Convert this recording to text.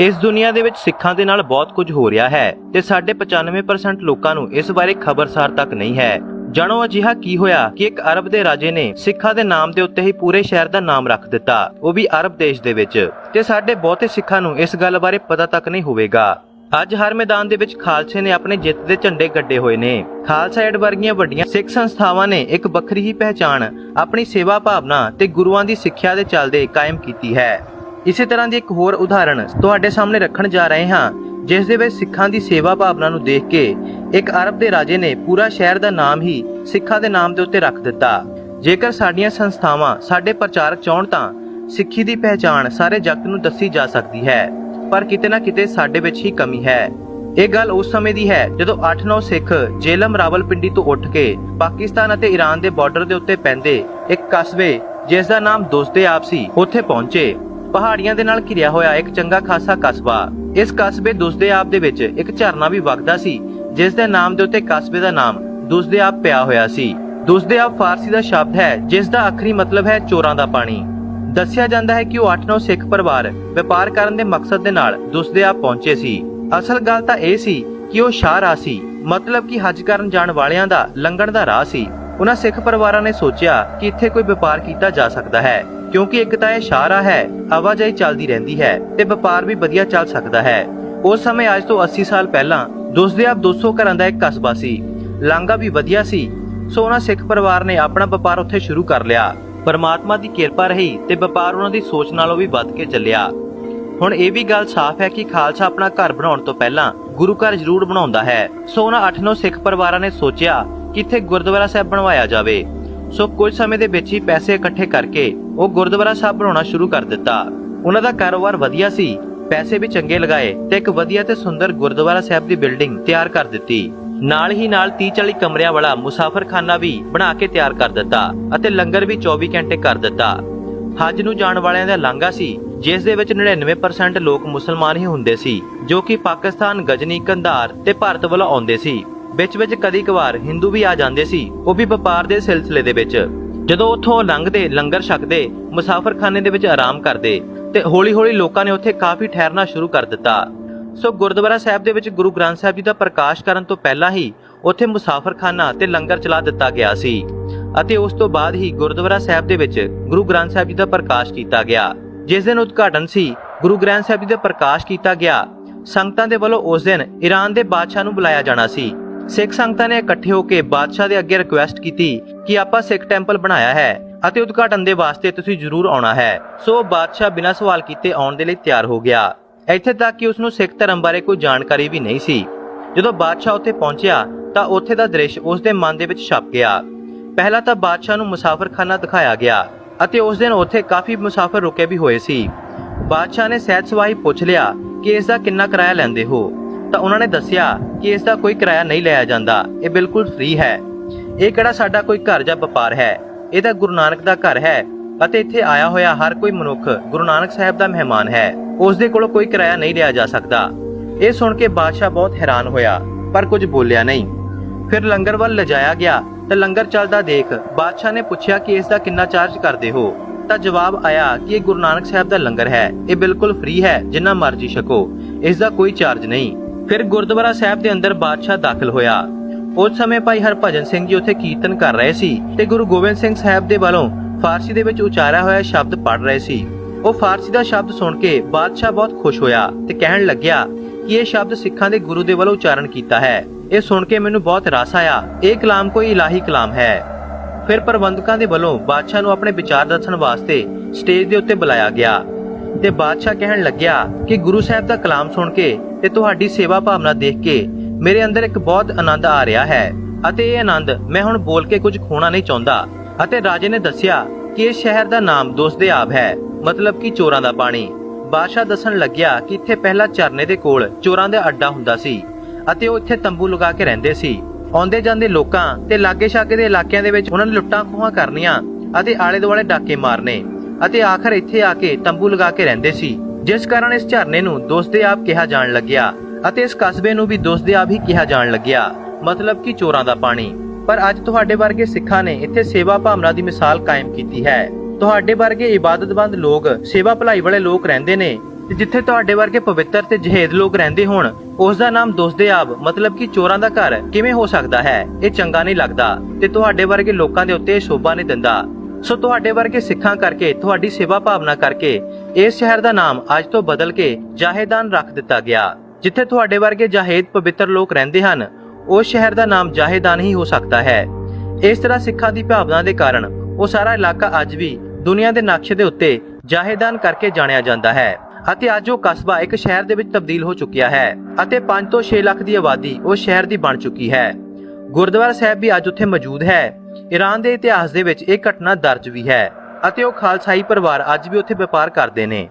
ਇਸ ਦੁਨੀਆ ਦੇ ਵਿੱਚ ਸਿੱਖਾਂ ਦੇ ਨਾਲ ਬਹੁਤ ਕੁਝ ਹੋ ਰਿਹਾ ਹੈ ਤੇ ਸਾਡੇ 95% ਲੋਕਾਂ ਨੂੰ ਇਸ ਬਾਰੇ ਖਬਰਸਾਰ ਤੱਕ ਨਹੀਂ ਹੈ। ਜਾਣੋ ਅਜਿਹਾ ਕੀ ਹੋਇਆ ਕਿ ਇੱਕ ਅਰਬ ਦੇ ਰਾਜੇ ਨੇ ਸਿੱਖਾਂ ਦੇ ਨਾਮ ਦੇ ਉੱਤੇ ਹੀ ਪੂਰੇ ਸ਼ਹਿਰ ਦਾ ਨਾਮ ਰੱਖ ਦਿੱਤਾ, ਉਹ ਵੀ ਅਰਬ ਦੇਸ਼ ਦੇ ਵਿੱਚ। ਤੇ ਸਾਡੇ ਬਹੁਤੇ ਸਿੱਖਾਂ ਨੂੰ ਇਸ ਗੱਲ ਬਾਰੇ ਪਤਾ ਤੱਕ ਨਹੀਂ ਹੋਵੇਗਾ। ਅੱਜ ਹਰ ਮੈਦਾਨ ਦੇ ਵਿੱਚ ਖਾਲਸੇ ਨੇ ਆਪਣੇ ਜਿੱਤ ਦੇ ਝੰਡੇ ਗੱਡੇ ਹੋਏ ਨੇ। ਖਾਲਸਾ ਏਡ ਵਰਗੀਆਂ ਵੱਡੀਆਂ ਸਿੱਖ ਸੰਸਥਾਵਾਂ ਨੇ ਇੱਕ ਵੱਖਰੀ ਹੀ ਪਹਿਚਾਣ, ਆਪਣੀ ਸੇਵਾ ਭਾਵਨਾ ਤੇ ਗੁਰੂਆਂ ਦੀ ਸਿੱਖਿਆ ਦੇ ਚੱਲਦੇ ਕਾਇਮ ਕੀਤੀ ਹੈ। ਇਸੇ ਤਰ੍ਹਾਂ ਦੀ ਇੱਕ ਹੋਰ ਉਦਾਹਰਣ ਤੁਹਾਡੇ ਸਾਹਮਣੇ ਰੱਖਣ ਜਾ ਰਹੇ ਹਾਂ, ਜਿਸ ਦੇ ਵਿੱਚ ਸਿੱਖਾਂ ਦੀ ਸੇਵਾ ਭਾਵਨਾ ਨੂੰ ਦੇਖ ਕੇ ਇੱਕ ਅਰਬ ਦੇ ਰਾਜੇ ਨੇ ਪੂਰਾ ਸ਼ਹਿਰ ਦਾ ਨਾਮ ਹੀ ਸਿੱਖਾਂ ਦੇ ਨਾਮ ਦੇ ਉੱਤੇ ਰੱਖ ਦਿੱਤਾ। ਜੇਕਰ ਸਾਡੀਆਂ ਸੰਸਥਾਵਾਂ ਸਾਡੇ ਪ੍ਰਚਾਰਕ ਚਾਹਣ ਤਾਂ ਸਿੱਖੀ ਦੀ ਪਹਿਚਾਣ ਸਾਰੇ ਜਗਤ ਨੂੰ ਦੱਸੀ ਜਾ ਸਕਦੀ ਹੈ, ਪਰ ਕਿਤੇ ਨਾ ਕਿਤੇ ਸਾਡੇ ਵਿੱਚ ਹੀ ਕਮੀ ਹੈ। ਇਹ ਗੱਲ ਉਸ ਸਮੇਂ ਦੀ ਹੈ ਜਦੋਂ 8-9 ਸਿੱਖ ਜੇਲਮ ਰਾਵਲਪਿੰਡੀ ਤੋਂ ਉੱਠ ਕੇ ਪਾਕਿਸਤਾਨ ਅਤੇ ਈਰਾਨ ਦੇ ਬਾਰਡਰ ਦੇ ਉੱਤੇ ਪੈਂਦੇ ਇੱਕ ਕਸਬੇ ਜਿਸ ਦਾ ਨਾਮ ਦੋਸਤੇ ਆਪ ਸੀ, ਉੱਥੇ ਪਹੁੰਚੇ। ਪਹਾੜੀਆਂ ਦੇ ਨਾਲ ਘਿਰਿਆ ਹੋਇਆ ਇੱਕ ਚੰਗਾ ਖਾਸਾ ਕਸਬਾ। ਇਸ ਕਸਬੇ ਦੁਸਦੇ ਆਪ ਦੇ ਵਿੱਚ ਇੱਕ ਝਰਨਾ ਵੀ ਵਗਦਾ ਸੀ, ਜਿਸ ਦੇ ਨਾਮ ਦੇ ਉੱਤੇ ਕਸਬੇ ਦਾ ਨਾਮ ਦੁਸਦੇ ਆਪ ਪਿਆ ਹੋਇਆ ਸੀ। ਦੁਸਦੇ ਆਪ ਫਾਰਸੀ ਦਾ ਸ਼ਬਦ ਹੈ, ਜਿਸ ਦਾ ਆਖਰੀ ਮਤਲਬ ਹੈ ਚੋਰਾਂ ਦਾ ਪਾਣੀ। ਦੱਸਿਆ ਜਾਂਦਾ ਹੈ ਕਿ ਉਹ 8-9 ਸਿੱਖ ਪਰਿਵਾਰ ਵਪਾਰ ਕਰਨ ਦੇ ਮਕਸਦ ਦੇ ਨਾਲ ਦੁਸਦੇ ਆਪ ਪਹੁੰਚੇ ਸੀ। ਅਸਲ ਗੱਲ ਤਾਂ ਇਹ ਸੀ ਕਿ ਉਹ ਸ਼ਾਹਰਾਹ ਸੀ, ਮਤਲਬ ਕਿ ਹਜ ਕਰਨ ਜਾਣ ਵਾਲਿਆਂ ਦਾ, ਲੰਘਣ ਦਾ ਰਾਹ ਸੀ। ਉਹਨਾਂ ਸਿੱਖ ਪਰਿਵਾਰਾਂ ਨੇ ਸੋਚਿਆ ਕਿ ਇੱਥੇ ਕੋਈ ਵਪਾਰ ਕੀਤਾ ਜਾ ਸਕਦਾ ਹੈ, ਕਿਉਂਕਿ ਇੱਕ ਤਾਂ ਇਹ ਸ਼ਾਹਰਾਹ ਹੈ, ਆਵਾਜਾਈ ਚੱਲਦੀ ਰਹਿੰਦੀ ਹੈ ਤੇ ਵਪਾਰ ਵੀ ਵਧੀਆ ਚੱਲ ਸਕਦਾ ਹੈ। ਉਸ ਸਮੇਂ ਅੱਜ ਤੋਂ 80 ਸਾਲ ਪਹਿਲਾਂ ਦੁਸਦੇ 200 ਘਰਾਂ ਦਾ ਇੱਕ ਕਸਬਾ ਸੀ। ਲਾਂਗਾ ਵੀ ਵਧੀਆ ਸੀ, ਸੋ ਉਹਨਾਂ ਸਿੱਖ ਪਰਿਵਾਰ ਨੇ ਆਪਣਾ ਵਪਾਰ ਉੱਥੇ ਸ਼ੁਰੂ ਕਰ ਲਿਆ। ਪਰਮਾਤਮਾ ਦੀ ਕਿਰਪਾ ਰਹੀ ਤੇ ਵਪਾਰ ਉਹਨਾਂ ਦੀ ਸੋਚ ਨਾਲੋਂ ਵੀ ਵੱਧ ਕੇ ਚੱਲਿਆ। ਹੁਣ ਇਹ ਵੀ ਗੱਲ ਸਾਫ਼ ਹੈ ਕਿ ਖਾਲਸਾ ਆਪਣਾ ਘਰ ਬਣਾਉਣ ਤੋਂ ਪਹਿਲਾਂ ਗੁਰੂ ਘਰ ਜ਼ਰੂਰ ਬਣਾਉਂਦਾ ਹੈ। ਸੋ ਉਹਨਾਂ 8-9 ਸਿੱਖ ਪਰਿਵਾਰਾਂ ਨੇ ਸੋਚਿਆ ਕਿ ਇੱਥੇ ਗੁਰਦੁਆਰਾ ਸਾਹਿਬ ਬਣਵਾਇਆ ਜਾਵੇ। ਸੋ ਕੁਝ ਸਮੇਂ ਦੇ ਵਿੱਚ ਹੀ ਪੈਸੇ ਇਕੱਠੇ ਕਰਕੇ ਉਹ ਗੁਰਦੁਆਰਾ ਸਾਹਿਬ ਬਣਾਉਣਾ ਸ਼ੁਰੂ ਕਰ ਦਿੱਤਾ। ਉਹਨਾਂ ਦਾ ਕਾਰੋਬਾਰ ਵਧੀਆ ਸੀ। ਪੈਸੇ ਵੀ ਚੰਗੇ ਲਗਾਏ ਤੇ ਇੱਕ ਵਧੀਆ ਤੇ ਸੁੰਦਰ ਗੁਰਦੁਆਰਾ ਸਾਹਿਬ ਦੀ ਬਿਲਡਿੰਗ ਤਿਆਰ ਕਰ ਦਿੱਤੀ। ਨਾਲ ਹੀ ਨਾਲ 30-40 ਕਮਰਿਆਂ ਵਾਲਾ ਮੁਸਾਫਰਖਾਨਾ ਵੀ ਬਣਾ ਕੇ ਤਿਆਰ ਕਰ ਦਿੱਤਾ ਅਤੇ ਲੰਗਰ ਵੀ 24 ਘੰਟੇ ਕਰ ਦਿੱਤਾ। ਹਜ ਨੂੰ ਜਾਣ ਵਾਲਿਆਂ ਦਾ ਲਾਂਘਾ ਸੀ, ਜਿਸ ਦੇ ਵਿੱਚ 99% ਲੋਕ ਮੁਸਲਮਾਨ ਹੀ ਹੁੰਦੇ ਸੀ, ਜੋ ਕਿ ਪਾਕਿਸਤਾਨ, ਗਜਨੀ, ਕੰਧਾਰ ਤੇ ਭਾਰਤ ਵੱਲੋਂ ਆਉਂਦੇ ਸੀ। ਵਿੱਚ ਵਿੱਚ ਕਦੀ ਕਵਾਰ ਹਿੰਦੂ ਵੀ ਆ ਜਾਂਦੇ ਸੀ, ਉਹ ਵੀ ਵਪਾਰ ਦੇ ਸਿਲਸਿਲੇ ਦੇ ਵਿੱਚ। ਜਦੋਂ ਉੱਥੋਂ ਲੰਘਦੇ, ਲੰਗਰ ਛਕਦੇ, ਮੁਸਾਫਰਖਾਨੇ ਦੇ ਵਿੱਚ ਆਰਾਮ ਕਰਦੇ ਤੇ ਹੌਲੀ-ਹੌਲੀ ਲੋਕਾਂ ਨੇ ਉੱਥੇ ਕਾਫੀ ਠਹਿਰਨਾ ਸ਼ੁਰੂ ਕਰ ਦਿੱਤਾ। ਸੋ ਗੁਰਦੁਆਰਾ ਸਾਹਿਬ ਦੇ ਵਿੱਚ ਗੁਰੂ ਗ੍ਰੰਥ ਸਾਹਿਬ ਜੀ ਦਾ ਪ੍ਰਕਾਸ਼ ਕਰਨ ਤੋਂ ਪਹਿਲਾਂ ਹੀ ਉੱਥੇ ਮੁਸਾਫਰਖਾਨਾ ਤੇ ਲੰਗਰ ਚਲਾ ਦਿੱਤਾ ਗਿਆ ਸੀ ਅਤੇ ਉਸ ਤੋਂ ਬਾਅਦ ਹੀ ਗੁਰਦੁਆਰਾ ਸਾਹਿਬ ਦੇ ਵਿੱਚ ਗੁਰੂ ਗ੍ਰੰਥ ਸਾਹਿਬ ਜੀ ਦਾ ਪ੍ਰਕਾਸ਼ ਕੀਤਾ ਗਿਆ। ਜਿਸ ਦਿਨ ਉਦਘਾਟਨ ਸੀ, ਗੁਰੂ ਗ੍ਰੰਥ ਸਾਹਿਬ ਜੀ ਦਾ ਪ੍ਰਕਾਸ਼ ਕੀਤਾ ਗਿਆ। ਸੰਗਤਾਂ ਦੇ ਵੱਲੋਂ ਉਸ ਦਿਨ ਈਰਾਨ ਦੇ ਬਾਦਸ਼ਾਹ ਨੂੰ ਬੁਲਾਇਆ ਜਾਣਾ ਸੀ। ਸਿੱਖ ਸੰਗਤਾਂ ਨੇ ਇਕੱਠੇ ਹੋ ਕੇ ਬਾਦਸ਼ਾਹ ਦੇ ਅੱਗੇ ਰਿਕੁਐਸਟ ਕੀਤੀ ਕਿ ਆਪਾਂ ਸਿੱਖ ਟੈਂਪਲ ਬਣਾਇਆ ਹੈ ਅਤੇ ਉਦਘਾਟਨ ਦੇ ਵਾਸਤੇ ਤੁਸੀਂ ਜ਼ਰੂਰ ਆਉਣਾ ਹੈ। ਸੋ ਬਾਦਸ਼ਾਹ ਬਿਨਾਂ ਸਵਾਲ ਕੀਤੇ ਆਉਣ ਦੇ ਲਈ ਤਿਆਰ ਹੋ ਗਿਆ। ਇੱਥੇ ਤੱਕ ਕਿ ਉਸ ਨੂੰ ਸਿੱਖ ਧਰਮ ਬਾਰੇ ਕੋਈ ਜਾਣਕਾਰੀ ਵੀ ਨਹੀਂ ਸੀ। ਜਦੋਂ ਬਾਦਸ਼ਾਹ ਉੱਥੇ ਪਹੁੰਚਿਆ ਤਾਂ ਉੱਥੇ ਦਾ ਦ੍ਰਿਸ਼ ਉਸ ਦੇ ਮਨ ਦੇ ਵਿੱਚ ਛਪ ਗਿਆ। ਪਹਿਲਾਂ ਤਾਂ ਬਾਦਸ਼ਾਹ ਨੂੰ ਮੁਸਾਫਰਖਾਨਾ ਦਿਖਾਇਆ ਗਿਆ ਅਤੇ ਉਸ ਦਿਨ ਉੱਥੇ ਕਾਫੀ ਮੁਸਾਫਰ ਰੁਕੇ ਵੀ ਹੋਏ ਸੀ। ਬਾਦਸ਼ਾਹ ਨੇ ਸਹਿਜ ਸਵਾਈ ਪੁੱਛ ਲਿਆ ਕਿ ਇਸ ਦਾ ਕਿੰਨਾ ਕਿਰਾਇਆ ਲੈਂਦੇ ਹੋ? ਤਾਂ ਉਹਨਾਂ ਨੇ ਦੱਸਿਆ ਕਿ ਇਸ ਦਾ ਕੋਈ ਕਿਰਾਇਆ ਨਹੀਂ ਲਿਆ ਜਾਂਦਾ। ਇਹ ਬਿਲਕੁਲ ਫ੍ਰੀ ਹੈ। ਇਹ ਕਿਹੜਾ ਸਾਡਾ ਕੋਈ ਘਰ ਜਾਂ ਵਪਾਰ ਹੈ? ਇਹ ਤਾਂ ਗੁਰੂ ਨਾਨਕ ਦਾ ਘਰ ਹੈ ਅਤੇ ਇੱਥੇ ਆਇਆ ਹੋਇਆ ਹਰ ਕੋਈ ਮਨੁੱਖ ਗੁਰੂ ਨਾਨਕ ਸਾਹਿਬ ਦਾ ਮਹਿਮਾਨ ਹੈ। ਉਸ ਦੇ ਕੋਲੋਂ ਕੋਈ ਕਿਰਾਇਆ ਨਹੀਂ ਲਿਆ ਜਾ ਸਕਦਾ। ਇਹ ਸੁਣ ਕੇ ਬਾਦਸ਼ਾਹ ਬਹੁਤ ਹੈਰਾਨ ਹੋਇਆ, ਪਰ ਕੁਝ ਬੋਲਿਆ ਨਹੀਂ। ਫਿਰ ਲੰਗਰ ਵੱਲ ਲਿਜਾਇਆ ਗਿਆ ਤੇ ਲੰਗਰ ਚੱਲਦਾ ਦੇਖ ਬਾਦਸ਼ਾਹ ਨੇ ਪੁੱਛਿਆ ਕਿ ਇਸ ਦਾ ਕਿੰਨਾ ਚਾਰਜ ਕਰਦੇ ਹੋ? ਤਾਂ ਜਵਾਬ ਆਇਆ ਕਿ ਇਹ ਗੁਰੂ ਨਾਨਕ ਸਾਹਿਬ ਦਾ ਲੰਗਰ ਹੈ। ਇਹ ਬਿਲਕੁਲ ਫ੍ਰੀ ਹੈ, ਜਿੰਨਾ ਮਰਜ਼ੀ ਛਕੋ। ਇਸ ਦਾ ਕੋਈ ਚਾਰਜ ਨਹੀਂ। ਫਿਰ ਗੁਰਦੁਆਰਾ ਸਾਹਿਬ ਦੇ ਅੰਦਰ ਬਾਦਸ਼ਾਹ ਦਾਖਲ ਹੋਇਆ। ਉਸ ਸਮੇਂ ਭਾਈ ਹਰਭਜਨ ਸਿੰਘ ਜੀ ਉੱਥੇ ਕੀਰਤਨ ਕਰ ਰਹੇ ਸੀ ਤੇ ਗੁਰੂ ਗੋਬਿੰਦ ਸਿੰਘ ਸਾਹਿਬ ਦੇ ਵੱਲੋਂ ਫਾਰਸੀ ਦੇ ਵਿੱਚ ਉਚਾਰਿਆ ਹੋਇਆ ਸ਼ਬਦ ਪੜ੍ਹ ਰਹੇ ਸੀ। ਉਹ ਫਾਰਸੀ ਦਾ ਸ਼ਬਦ ਸੁਣ ਕੇ ਬਾਦਸ਼ਾਹ ਬਹੁਤ ਖੁਸ਼ ਹੋਇਆ ਤੇ ਕਹਿਣ ਲੱਗਿਆ ਕਿ ਇਹ ਸ਼ਬਦ ਸਿੱਖਾਂ ਦੇ ਗੁਰੂ ਦੇ ਵੱਲੋਂ ਉਚਾਰਨ ਕੀਤਾ ਹੈ। ਇਹ ਸੁਣ ਕੇ ਮੈਨੂੰ ਬਹੁਤ ਰਸ ਆਇਆ। ਇਹ ਕਲਾਮ ਕੋਈ ਇਲਾਹੀ ਕਲਾਮ ਹੈ। ਫਿਰ ਪ੍ਰਬੰਧਕਾਂ ਦੇ ਵੱਲੋਂ ਬਾਦਸ਼ਾਹ ਨੂੰ ਆਪਣੇ ਵਿਚਾਰ ਦੱਸਣ ਵਾਸਤੇ ਸਟੇਜ ਦੇ ਉੱਤੇ ਬੁਲਾਇਆ ਗਿਆ ਤੇ ਬਾਦਸ਼ਾਹ ਕਹਿਣ ਲੱਗਿਆ ਕਿ ਗੁਰੂ ਸਾਹਿਬ ਦਾ ਕਲਾਮ ਸੁਣ ਕੇ ਤੇ ਤੁਹਾਡੀ ਸੇਵਾ ਭਾਵਨਾ ਦੇਖ ਕੇ ਮੇਰੇ ਅੰਦਰ ਇੱਕ ਬਹੁਤ ਆਨੰਦ ਆ ਰਿਹਾ ਹੈ। ਅਤੇ ਇਹ ਆਨੰਦ ਮੈਂ ਹੁਣ ਬੋਲ ਕੇ ਕੁਝ ਖੋਣਾ ਨਹੀਂ ਚਾਹੁੰਦਾ। ਅਤੇ ਰਾਜੇ ਨੇ ਦੱਸਿਆ ਕਿ ਇਸ ਸ਼ਹਿਰ ਦਾ ਨਾਮ ਦੋਸਦੇ ਆਬ ਹੈ, ਮਤਲਬ ਕਿ ਚੋਰਾਂ ਦਾ ਪਾਣੀ। ਬਾਦਸ਼ਾਹ ਦੱਸਣ ਲੱਗਿਆ ਕਿ ਇੱਥੇ ਪਹਿਲਾਂ ਚਰਨੇ ਦੇ ਕੋਲ ਚੋਰਾਂ ਦਾ ਅੱਡਾ ਹੁੰਦਾ ਸੀ ਅਤੇ ਉਹ ਇੱਥੇ ਤੰਬੂ ਲਗਾ ਕੇ ਰਹਿੰਦੇ ਸੀ। ਆਉਂਦੇ ਜਾਂਦੇ ਲੋਕਾਂ ਤੇ ਲਾਗੇ ਛਾਗੇ ਦੇ ਇਲਾਕਿਆਂ ਦੇ ਵਿੱਚ ਉਹਨਾਂ ਨੇ ਲੁੱਟਾਂ ਖੋਹਾਂ ਕਰਨੀਆਂ ਅਤੇ ਆਲੇ ਦੁਆਲੇ ਡਾਕੇ ਮਾਰਨੇ ਅਤੇ ਆਖਰ ਇੱਥੇ ਆ ਕੇ ਤੰਬੂ ਲਗਾ ਕੇ ਰਹਿੰਦੇ ਸੀ। ਜਿਸ ਕਾਰਨ ਇਸ ਝਰਨੇ ਨੂੰ ਦੋਸਤੇ ਆਪ ਕਿਹਾ ਜਾਣ ਲੱਗਿਆ ਅਤੇ ਇਸ ਕਸਬੇ ਨੂੰ ਵੀ ਦੋਸਤੇ ਆਪ ਹੀ ਕਿਹਾ ਜਾਣ ਲੱਗਿਆ। ਮਤਲਬ ਕਿ ਚੋਰਾਂ ਦਾ ਪਾਣੀ। ਪਰ ਅੱਜ ਤੁਹਾਡੇ ਵਰਗੇ ਸਿੱਖਾਂ ਨੇ ਇੱਥੇ ਸੇਵਾ ਭਾਵਨਾ ਦੀ ਮਿਸਾਲ ਕਾਇਮ ਕੀਤੀ ਹੈ। ਤੁਹਾਡੇ ਵਰਗੇ ਇਬਾਦਤਬੰਦ ਲੋਕ, ਸੇਵਾ ਭਲਾਈ ਵਾਲੇ ਲੋਕ ਰਹਿੰਦੇ ਨੇ ਤੇ ਜਿੱਥੇ ਤੁਹਾਡੇ ਵਰਗੇ ਪਵਿੱਤਰ ਤੇ ਜਹੇਦ ਲੋਕ ਰਹਿੰਦੇ ਹੋਣ, ਉਸ ਦਾ ਨਾਮ ਦੋਸਦੇ ਆਪ, ਮਤਲਬ ਕਿ ਚੋਰਾਂ ਦਾ ਘਰ, ਕਿਵੇਂ ਹੋ ਸਕਦਾ ਹੈ? ਇਹ ਚੰਗਾ ਨਹੀਂ ਲੱਗਦਾ ਤੇ ਤੁਹਾਡੇ ਵਰਗੇ ਲੋਕਾਂ ਦੇ ਉੱਤੇ ਸ਼ੋਭਾ ਨਹੀਂ ਦਿੰਦਾ। ਸੋ ਤੁਹਾਡੇ ਵਰਗੇ ਸਿੱਖਾਂ ਕਰਕੇ, ਤੁਹਾਡੀ ਸੇਵਾ ਭਾਵਨਾ ਕਰਕੇ, ਇਸ ਸ਼ਹਿਰ ਦਾ ਨਾਮ ਅੱਜ ਤੋਂ ਬਦਲ ਕੇ ਜਾਹੇਦਾਨ ਰੱਖ ਦਿੱਤਾ ਗਿਆ। ਜਿੱਥੇ ਤੁਹਾਡੇ ਵਰਗੇ ਜਾਹੇਦ ਪਵਿੱਤਰ ਲੋਕ ਰਹਿੰਦੇ ਹਨ, ਉਸ ਸ਼ਹਿਰ ਦਾ ਨਾਮ ਜਾਹੇਦਾਨ ਹੀ ਹੋ ਸਕਦਾ ਹੈ। ਇਸ ਤਰ੍ਹਾਂ ਸਿੱਖਾਂ ਦੀ ਭਾਵਨਾ ਦੇ ਕਾਰਨ ਉਹ ਸਾਰਾ ਇਲਾਕਾ ਅੱਜ ਵੀ ਦੁਨੀਆ ਦੇ ਨਕਸ਼ੇ ਦੇ ਉੱਤੇ ਜਾਹੇਦਾਨ ਕਰਕੇ ਜਾਣਿਆ ਜਾਂਦਾ ਹੈ। ਅਤੇ ਅੱਜ ਉਹ ਕਸਬਾ ਇੱਕ ਸ਼ਹਿਰ ਦੇ ਵਿੱਚ ਤਬਦੀਲ ਹੋ ਚੁੱਕਿਆ ਹੈ ਅਤੇ 5 ਤੋਂ 6 ਲੱਖ ਦੀ ਆਬਾਦੀ ਉਸ ਸ਼ਹਿਰ ਦੀ ਬਣ ਚੁੱਕੀ ਹੈ। ਗੁਰਦੁਆਰਾ ਸਾਹਿਬ ਵੀ ਅੱਜ ਉੱਥੇ ਮੌਜੂਦ ਹੈ। ਈਰਾਨ ਦੇ ਇਤਿਹਾਸ ਦੇ ਵਿੱਚ ਇਹ ਘਟਨਾ ਦਰਜ ਵੀ ਹੈ ਅਤੇ ਉਹ ਖਾਲਸਾਈ ਪਰਿਵਾਰ ਅੱਜ ਵੀ ਉੱਥੇ ਵਪਾਰ ਕਰਦੇ ਨੇ।